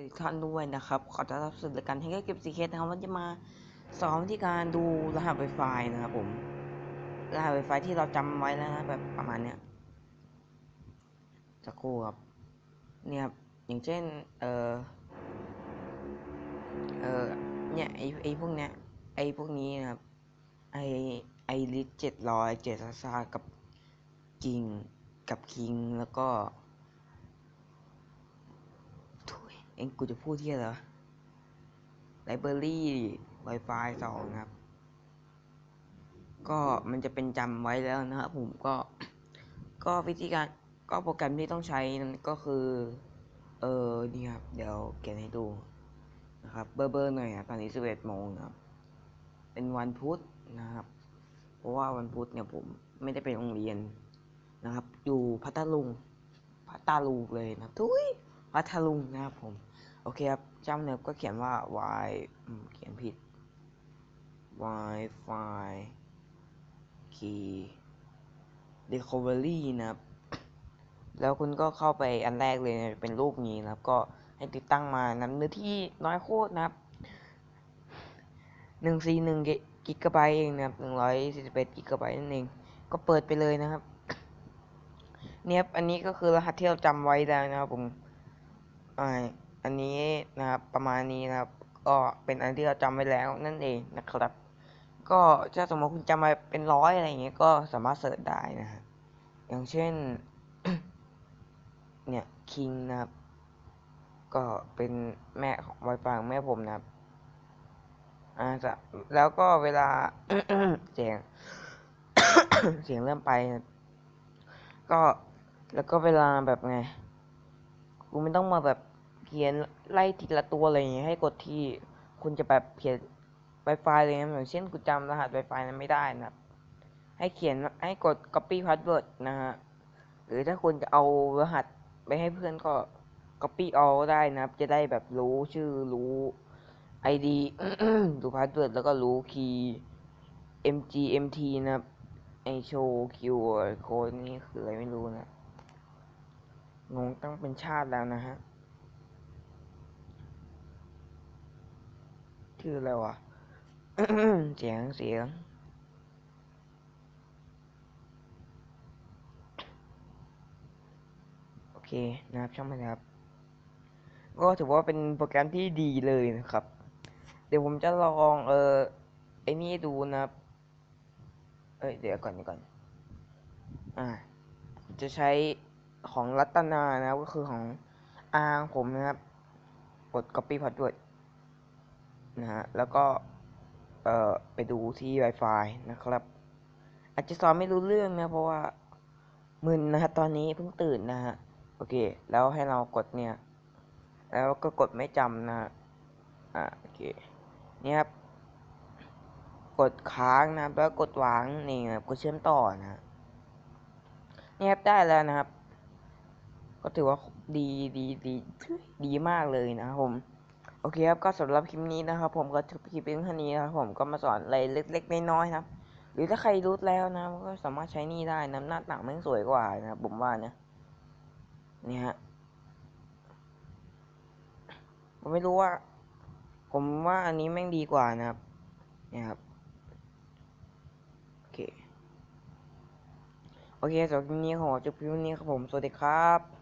ทุกท่านด้วยนะครับ ขอต้อนรับสู่รายการแฮกเกอร์เก็บซีเคสนะครับวันจะมาสอนวิธีการดูรหัส Wi-Fi นะครับผม รหัส Wi-Fi ที่เราจำไว้แล้วนะแบบประมาณเนี้ยสักครู่ครับ เนี่ยครับ อย่างเช่น เออเออเนี่ยไอไอพวกเนี้ย ไอพวกนี้นะครับ ไอไอลิสเจ็ดร้อยเจ็ดซากับกิงกับคิงแล้วก็ ถุย เองกูจะพูดที่อะไรวไลบรารี Wi-Fi สองนะครับ ก็มันจะเป็นจำไว้แล้วนะครับผมก็ ก็วิธีการก็โปรแกรมที่ต้องใช้นั้นก็คือ เออนี่ครับ เดี๋ยวเขียนให้ดูนะครับ เบอร์เบอร์หน่อยครับตอนนี้สิบเอ็ดโมงนะครับ เป็นวันพุธนะครับ เพราะว่าวันพุธเนี่ยผมไม่ได้ไปโรงเรียนนะครับ อยู่พัทลุงพัทลุงเลยนะทุย พัทลุงนะครับผม โอเคครับจำเนิบก็เขียนว่า y เขียนผิด wi-fi key recovery นะครับ แล้วคุณก็เข้าไปอันแรกเลยนะเป็นรูปนี้นะครับ ก็ให้ติดตั้งมานั้นเนื้อที่น้อยโคตรนะครับหนึ่งสี่หนึ่งกิกะไบต์เองนะครับหนึ่งร้อยสี่สิบเอ็ดกิกะไบต์นั่นเอง ก็เปิดไปเลยนะครับ เนี่ยครับอันนี้ก็คือรหัสที่เราจำไว้แล้วนะครับผม อันนี้นะครับประมาณนี้นะครับ ก็เป็นอันที่เราจำไว้แล้วนั่นเองนะครับ ก็ถ้าสมมติคุณจำมาเป็นร้อยอะไรอย่างเงี้ยก็สามารถเสิร์ชได้นะฮะอย่างเช่น เนี่ยคิงนะครับ ก็เป็นแม่ของ Wi-Fi ของแม่ผมนะครับอ่าจะแล้วก็เวลาเสียงเสียงเริ่มไปนะก็แล้วก็เวลาแบบไงกูไม่ต้องมาแบบ เขียนไล่ทีละตัวอะไรอย่างเงี้ยให้กดที่คุณจะแบบเขียน Wi-Fi เลยนะอย่างเช่นกูจำรหัส Wi-Fi นั้นไม่ได้นะครับ ให้เขียนให้กด copy password นะฮะหรือถ้าคุณจะเอารหัสไปให้เพื่อนก็ copy all ได้นะครับ จะได้แบบรู้ชื่อรู้ ID ดู password แล้วก็รู้ key mgmt นะครับไอโชว์ QR code นี่คืออะไรไม่รู้นะงงตั้งเป็นชาติแล้วนะฮะ ชื่ออะไรวะ เสียงเสียง โอเคนะครับช่างมันครับ ก็ถือว่าเป็นโปรแกรมที่ดีเลยนะครับ เดี๋ยวผมจะลองเออไอ้นี่ดูนะครับ เอ้ยเดี๋ยวก่อนเดี๋ยวก่อน อ่า จะใช้ของรัตนานะครับก็คือของอาผมนะครับ กด copy password นะฮะ แล้วก็เอ่อไปดูที่ Wi-Fi นะครับ อาจจะสอนไม่รู้เรื่องนะ เพราะว่ามึนนะฮะตอนนี้เพิ่งตื่นนะฮะ โอเค แล้วให้เรากดเนี่ย แล้วก็กดไม่จำนะฮะ อ่าโอเคเนี่ยครับ กดค้างนะแล้วกดวางนี่ครับกดเชื่อมต่อนะฮะเนี่ยครับได้แล้วนะครับ ก็ถือว่าดีดีดีดีมากเลยนะครับผม โอเคครับก็สำหรับคลิปนี้นะครับ ผมก็จบคลิปเพียงเท่านี้นะครับผมก็มาสอนอะไรเล็กๆน้อยๆนะครับ หรือถ้าใครรู้แล้วนะก็สามารถใช้นี่ได้นะหน้าต่างมันสวยกว่านะครับผมว่านะนี่ฮะผมไม่รู้ว่า ผมว่าอันนี้แม่งดีกว่านะครับเนี่ยครับโอเคโอเคสำหรับคลิปนี้ขอจบคลิปนี้ครับผมสวัสดีครับ